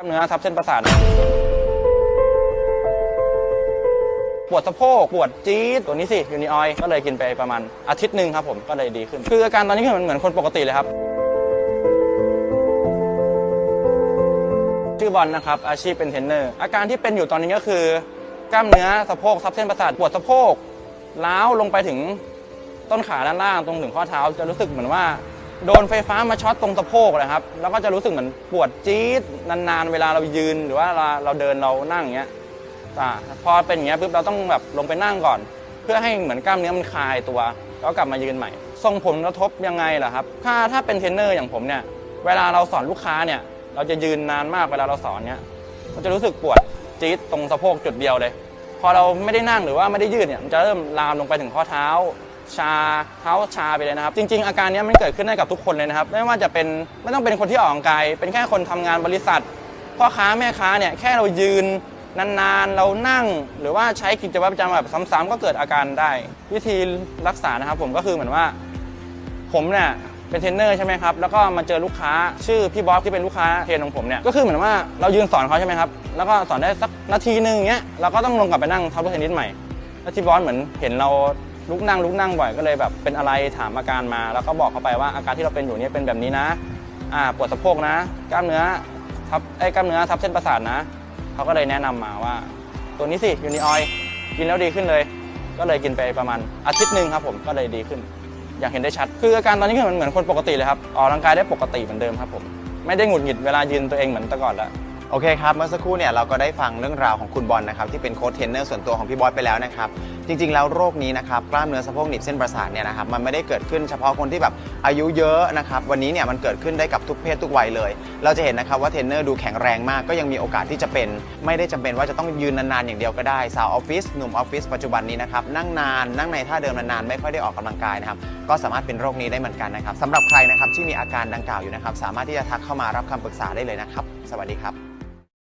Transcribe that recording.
กล้ามเนื้อทับเส้นประสาท ปวดสะโพก ปวดจี๊ดตัวนี้สิยูนิออย ก็เลยกินไปประมาณอาทิตย์หนึ่งครับผม ก็เลยดีขึ้น คืออาการตอนนี้คือมันเหมือนคนปกติเลยครับ ชื่อบอลนะครับ อาชีพเป็นเทรนเนอร์ อาการที่เป็นอยู่ตอนนี้ก็คือ กล้ามเนื้อสะโพกทับเส้นประสาท ปวดสะโพกล้าวลงไปถึงต้นขาด้านล่างตรงถึงข้อเท้า จะรู้สึกเหมือนว่า โดนไฟฟ้ามาช็อตตรงสะโพกเลยครับ แล้วก็จะรู้สึกเหมือนปวดจี๊ดนานๆ เวลาเรายืนหรือว่าเราเราเดินเรานั่งอย่างเงี้ยอ่าพอเป็นอย่างเงี้ยปุ๊บเราต้องแบบลงไปนั่งก่อน เพื่อให้เหมือนกล้ามเนื้อมันคลายตัว แล้วกลับมายืนใหม่ ส่งผลกระทบยังไงล่ะครับ ถ้าถ้าเป็นเทรนเนอร์อย่างผมเนี่ย เวลาเราสอนลูกค้าเนี่ย เราจะยืนนานมากเวลาเราสอนเนี่ยมันจะรู้สึกปวดจี๊ดตรงสะโพกจุดเดียวเลย พอเราไม่ได้นั่งหรือว่าไม่ได้ยืดเนี่ยมันจะเริ่มลามลงไปถึงข้อเท้า ชาเท้าชาไปเลยนะครับ จริง ๆ อาการนี้มันเกิดขึ้นได้กับทุกคนเลยนะครับ ไม่ว่าจะเป็นไม่ต้องเป็นคนที่ออกกำลังกายเป็นแค่คนทำงานบริษัทพ่อค้าแม่ค้าเนี่ยแค่เรายืนนานๆ เรานั่ง หรือว่าใช้กิจวัตรประจำวันแบบซ้ำๆก็เกิดอาการได้ วิธีรักษานะครับผมก็คือเหมือนว่า ผมเนี่ยเป็นเทรนเนอร์ใช่ไหมครับ แล้วก็มาเจอลูกค้าชื่อพี่บอสที่เป็นลูกค้าเทรนของผมเนี่ย ก็คือเหมือนว่าเรายืนสอนเขาใช่ไหมครับ แล้วก็สอนได้สักนาทีหนึ่งเงี้ย เราก็ต้องลงกลับไปนั่งทับรถเทนนิสใหม่ แล้วที่บอสเหมือนเห็นเรา ลุกนั่งลุกนั่งบ่อยก็เลยแบบเป็นอะไรถามอาการมา แล้วก็บอกเขาไปว่าอาการที่เราเป็นอยู่เนี่ยเป็นแบบนี้นะอ่าปวดสะโพกนะ กล้ามเนื้อทับไอ้กล้ามเนื้อทับเส้นประสาทนะเขาก็เลยแนะนำมาว่า ตัวนี้สิยูนิออยกินแล้วดีขึ้นเลย ก็เลยกินไปประมาณอาทิตย์หนึ่งครับผมก็เลยดีขึ้น อย่างเห็นได้ชัด คืออาการตอนนี้คือเหมือนเหมือนคนปกติเลยครับออกกำลังกายได้ปกติเหมือนเดิมครับผมไม่ได้หงุดหงิดเวลายืนตัวเองเหมือนแต่ก่อนแล้ว โอเคครับ เมื่อสักครู่เนี่ยเราก็ได้ฟังเรื่องราวของคุณบอลนะครับที่เป็นโค้ชเทรนเนอร์ส่วนตัวของพี่บอยไปแล้วนะครับ จริงๆ แล้วโรคนี้นะครับกล้ามเนื้อสะโพกหนีบเส้นประสาทเนี่ยนะครับมันไม่ได้เกิดขึ้นเฉพาะคนที่แบบอายุเยอะนะครับวันนี้เนี่ยมันเกิดขึ้นได้กับทุกเพศทุกวัยเลย เราจะเห็นนะครับว่าเทรนเนอร์ดูแข็งแรงมากก็ยังมีโอกาสที่จะเป็น ไม่ได้จำเป็นว่าจะต้องยืนนานๆอย่างเดียวก็ได้สาวออฟฟิศหนุ่มออฟฟิศปัจจุบันนี้นะครับนั่งนานนั่งในท่าเดิมนานๆไม่ค่อยได้ออกกำลังกายนะครับก็สามารถเป็นโรคนี้ได้เหมือนกันนะครับสำหรับใครนะครับที่มีอาการดังกล่าวอยู่นะครับสามารถที่จะทักเข้ามารับคำปรึกษาได้เลยนะครับ สวัสดีครับ